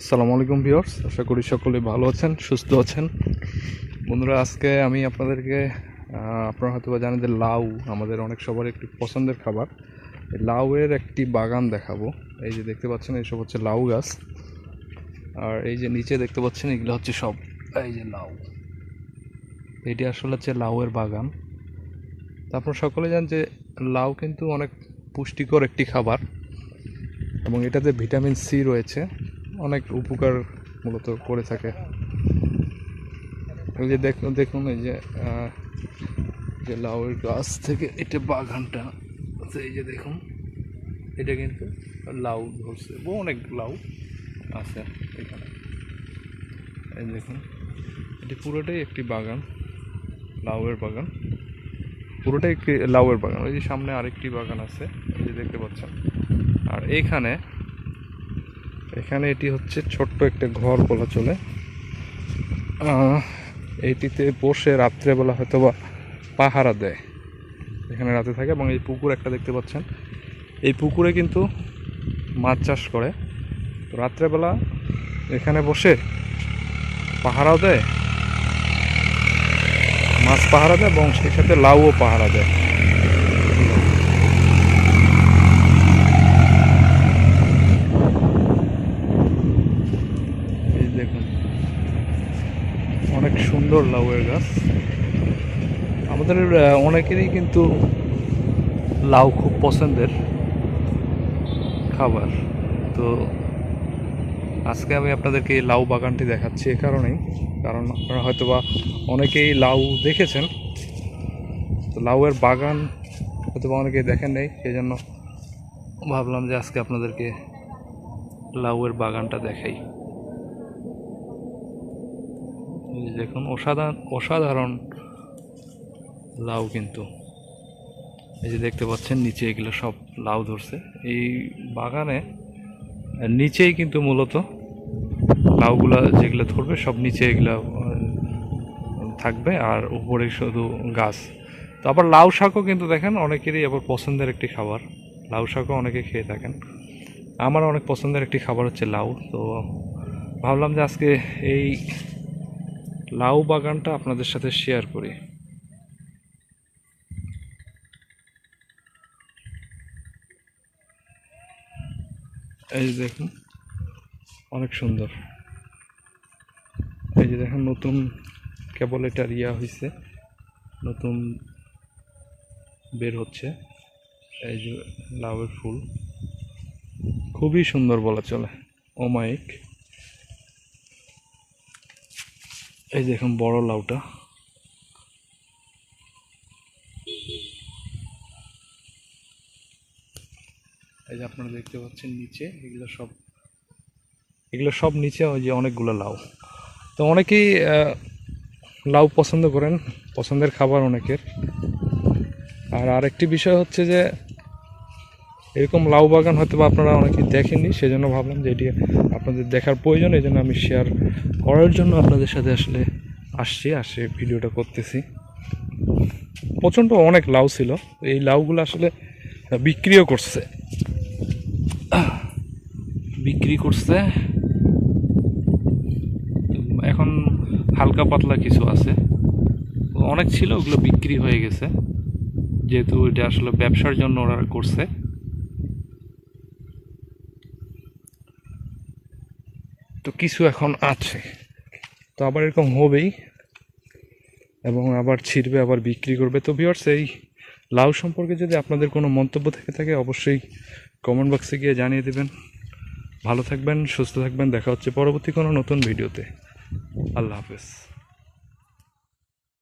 আসসালামু আলাইকুম ভিউয়ার্স, আশা করি সকলে ভালো আছেন, সুস্থ আছেন। বন্ধুরা, আজকে আমি আপনাদেরকে আপনারা হয়তো বা জানেন যে লাউ আমাদের অনেক সবার একটি পছন্দের খাবার। লাউয়ের একটি বাগান দেখাবো। এই যে দেখতে পাচ্ছেন, এইসব হচ্ছে লাউ গাছ। আর এই যে নিচে দেখতে পাচ্ছেন, এগুলো হচ্ছে সব, এই যে লাউ। এটি আসলে হচ্ছে লাউয়ের বাগান। তা আপনারা সকলে জানেন যে লাউ কিন্তু অনেক পুষ্টিকর একটি খাবার এবং এটাতে ভিটামিন সি রয়েছে। অনেক উপকার মূলত করে থাকে। এই যে দেখুন দেখুন এই যে যে লাউয়ের গাছ থেকে এটা বাগানটা আছে, এই যে দেখুন এটা কিন্তু লাউ ধরছে অনেক লাউ আছে এখানে। এই দেখুন এটি পুরোটাই একটি বাগান লাউয়ের বাগান। পুরোটাই একটি লাউয়ের বাগান। ওই যে সামনে আরেকটি বাগান আছে এই যে দেখতে পাচ্ছেন। আর এইখানে এখানে এটি হচ্ছে ছোট্ট একটা ঘর বলা চলে। আহ, এইটিতে বসে রাত্রেবেলা হয়তো বা পাহারা দেয়। এখানে রাতে থাকে এবং এই পুকুর একটা দেখতে পাচ্ছেন। এই পুকুরে কিন্তু মাছ চাষ করে। তো রাত্রেবেলা এখানে বসে পাহারাও দেয় মাছ পাহারা দেয় এবং সেই সাথে লাউও পাহারা দেয় এই দেখুন অনেক সুন্দর লাউয়ের গাছ আমাদের অনেকেরই কিন্তু লাউ খুব পছন্দের খাবার। তো আজকে আমি আপনাদেরকে এই লাউ বাগানটি দেখাচ্ছি এ কারণেই। কারণ আপনারা হয়তো বা অনেকেই লাউ দেখেছেন। তো লাউয়ের বাগান হয়তো বা অনেকেই দেখেন নেই। সেই জন্য ভাবলাম যে আজকে আপনাদেরকে লাউয়ের বাগানটা দেখাই এই যে দেখুন, অসাধারণ অসাধারণ লাউ কিন্তু। এই যে দেখতে পাচ্ছেন, নিচে এগুলো সব লাউ ধরছে। এই বাগানে নিচেই কিন্তু মূলত লাউগুলা যেগুলো ধরবে, সব নিচে এগুলো থাকবে। আর উপরে শুধু গাছ। তো আবার লাউ শাকও কিন্তু দেখেন, অনেকেরই আবার পছন্দের একটি খাবার। লাউ শাকও অনেকে খেয়ে থাকেন। আমার অনেক পছন্দের একটি খাবার হচ্ছে লাউ। তো ভাবলাম যে আজকে এই লাউ বাগানটা আপনাদের সাথে শেয়ার করি। এই দেখুন, অনেক সুন্দর। এই যে দেখেন, নতুন কেবল এটা ইয়া হয়েছে নতুন বের হচ্ছে। এই যে লাউয়ের ফুল। খুবই সুন্দর বলা চলে, অমায়িক। এই দেখুন, বড় লাউটা। এই যে আপনারা দেখতে পাচ্ছেন নিচে, এগুলো সব এগুলো সব নিচে ওই যে অনেকগুলো লাউ। তো অনেকেই লাউ পছন্দ করেন, পছন্দের খাবার অনেকের। আর আরেকটি বিষয় হচ্ছে যে এরকম লাউ বাগান হয়তো বা আপনারা অনেকেই দেখেননি, সেজন্য ভাবলাম যে এটি আপনাদের দেখার প্রয়োজন, এই আমি শেয়ার করার জন্য আপনাদের সাথে আসলে আসছি, আসে ভিডিওটা করতেছি। প্রচণ্ড অনেক লাউ ছিল, এই লাউগুলো আসলে বিক্রিও করছে। বিক্রি করছে। এখন হালকা পাতলা কিছু আছে। অনেক ছিল, ওগুলো বিক্রি হয়ে গেছে। যেহেতু এটা আসলে ব্যবসার জন্য ওরা করছে। তো কিছু এখন আছে। তো আবার এরকম হবেই। এবং আবার ছিঁড়বে, আবার বিক্রি করবে। তো ভিওর্স এই লাউ সম্পর্কে যদি আপনাদের কোনো মন্তব্য থেকে থাকে, অবশ্যই কমেন্ট বক্সে গিয়ে জানিয়ে দেবেন। ভালো থাকবেন, সুস্থ থাকবেন। দেখা হচ্ছে পরবর্তী কোনো নতুন ভিডিওতে। আল্লাহ হাফেজ।